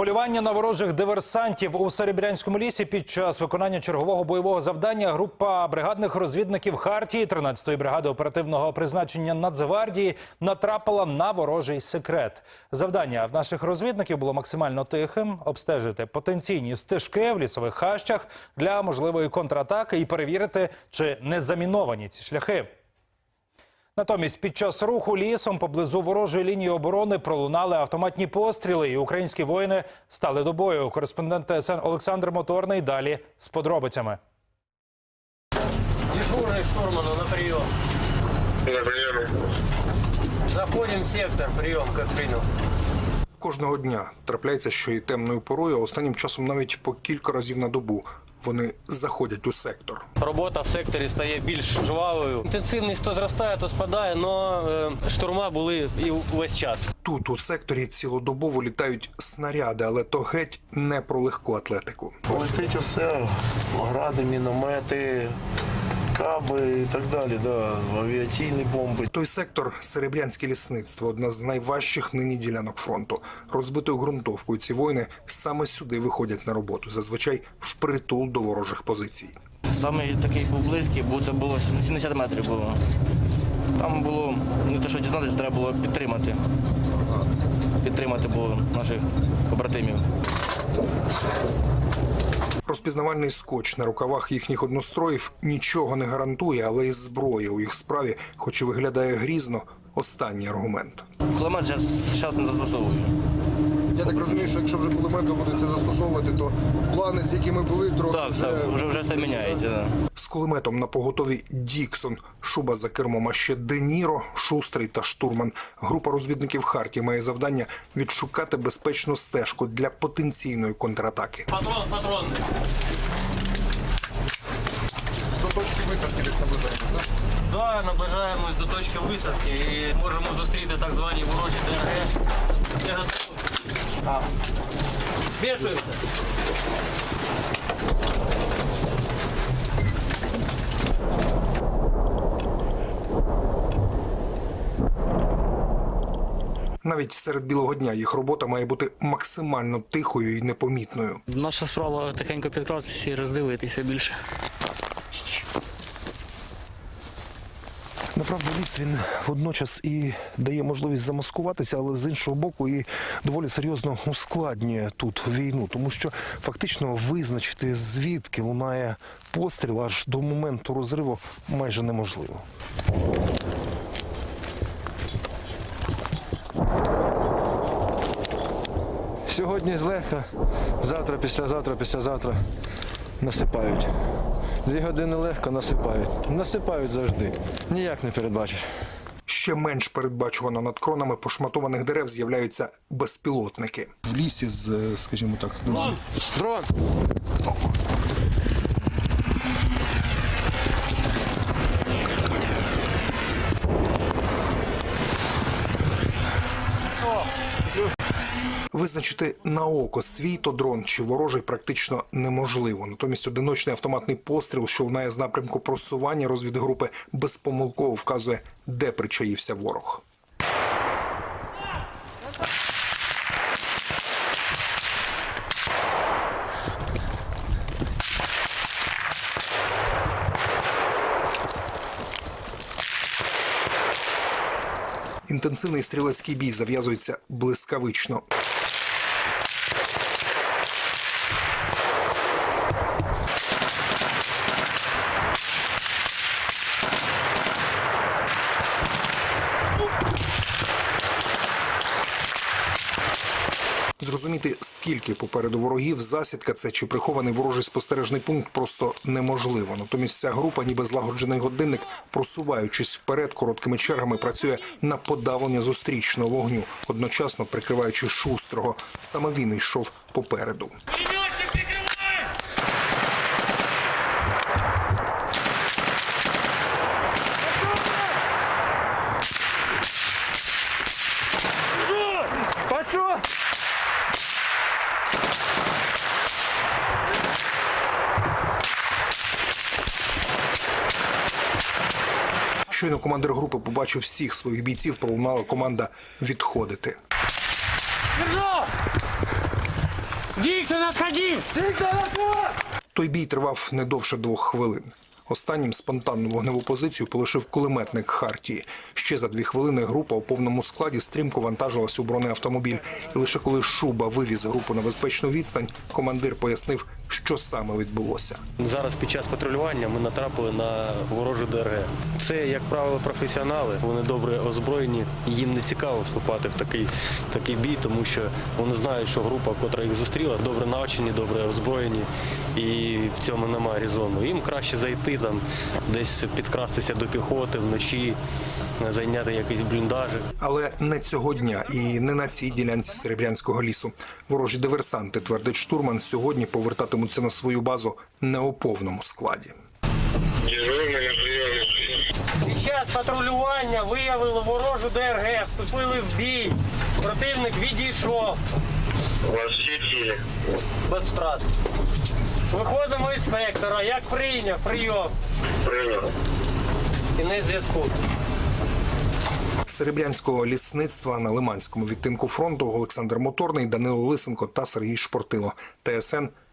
Полювання на ворожих диверсантів у Серебрянському лісі під час виконання чергового бойового завдання група бригадних розвідників Хартії 13-ї бригади оперативного призначення Нацгвардії натрапила на ворожий секрет. Завдання в наших розвідників було максимально тихим: обстежити потенційні стежки в лісових хащах для можливої контратаки і перевірити, чи не заміновані ці шляхи. Натомість під час руху лісом поблизу ворожої лінії оборони пролунали автоматні постріли, і українські воїни стали до бою. Кореспондент ТСН Олександр Моторний далі з подробицями. Дежурный штурману на прием. На приеме. Заходим в сектор, прием, как принял. Кожного дня трапляється, що і темною порою, а останнім часом навіть по кілька разів на добу вони заходять у сектор. Робота в секторі стає більш жвавою. Інтенсивність то зростає, то спадає, але штурма були і весь час. Тут у секторі цілодобово літають снаряди, але то геть не про легку атлетику. Летить усе, гради, міномети, каби і так далі, да, авіаційні бомби. Той сектор Серебрянське лісництво одна з найважчих нині ділянок фронту. Розбитою ґрунтовкою ці воїни саме сюди виходять на роботу, зазвичай впритул до ворожих позицій. Саме такий був близький, бо це було 70 метрів було. Там було не те, що дізнатися, треба було підтримати. Підтримати було наших побратимів. Розпізнавальний скотч на рукавах їхніх одностроїв нічого не гарантує, але і зброя у їх справі, хоч і виглядає грізно, останній аргумент. Кулемет зараз не застосовую. Я так розумію, що якщо вже кулемет доводиться застосовувати, то плани, з якими були, трохи Так, вже так, вже, вже все міняється. Да. З кулеметом на поготові Діксон, шуба за кермом, а ще Де Ніро, Шустрий та штурман. Група розвідників Харті має завдання відшукати безпечну стежку для потенційної контратаки. Патрон, патрон. до точки висадки десь наближаємось. так? Да, наближаємось до точки висадки і можемо зустріти так звані ворожі ДРГ. Я готовий. Навіть серед білого дня їх робота має бути максимально тихою і непомітною. Наша справа тихенько підкратися і роздивитися більше. Направду ліс він водночас і дає можливість замаскуватися, але з іншого боку і доволі серйозно ускладнює тут війну, тому що фактично визначити звідки лунає постріл аж до моменту розриву майже неможливо. Сьогодні злегка, завтра, післязавтра, післязавтра насипають. Дві години легко насипають. Насипають завжди. Ніяк не передбачиш. Ще менш передбачувано над кронами пошматованих дерев з'являються безпілотники. В лісі з, скажімо так, друзі. Дрон! Визначити на око свій то дрон чи ворожий практично неможливо. Натомість одиночний автоматний постріл, що лунає з напрямку просування розвідгрупи, безпомилково вказує, де причаївся ворог. Інтенсивний стрілецький бій зав'язується блискавично. Зрозуміти, скільки попереду ворогів, засідка це чи прихований ворожий спостережний пункт просто неможливо. Натомість ця група, ніби злагоджений годинник, просуваючись вперед короткими чергами, працює на подавлення зустрічного вогню, одночасно прикриваючи шустрого. Саме він йшов попереду. Щойно командир групи побачив всіх своїх бійців, пролунала команда відходити. Диктор, отходи! Той бій тривав не довше двох хвилин. Останнім спонтанну вогневу позицію полишив кулеметник Хартії. Ще за дві хвилини група у повному складі стрімко вантажилась у бронеавтомобіль. І лише коли Шуба вивіз групу на безпечну відстань, командир пояснив, що саме відбулося. Зараз під час патрулювання ми натрапили на ворожу ДРГ. Це, як правило, професіонали. Вони добре озброєні. Їм не цікаво вступати в такий, такий бій, тому що вони знають, що група, котра їх зустріла, добре навчені, добре озброєні, і в цьому немає різону. Їм краще зайти там, десь підкрастися до піхоти вночі, зайняти якийсь бліндажик. Але не цього дня і не на цій ділянці Серебрянського лісу. Ворожі диверсанти, твердить штурман, сьогодні повертатимуться на свою базу не у повному складі. Під час патрулювання виявили ворожу ДРГ, вступили в бій. Противник відійшов без втрат. Виходимо із сектора, як прийняв, прийом. Принял. Кінець зв'язку. Серебрянського лісництва на Лиманському відтинку фронту Олександр Моторний, Данило Лисенко та Сергій Шпортило. ТСН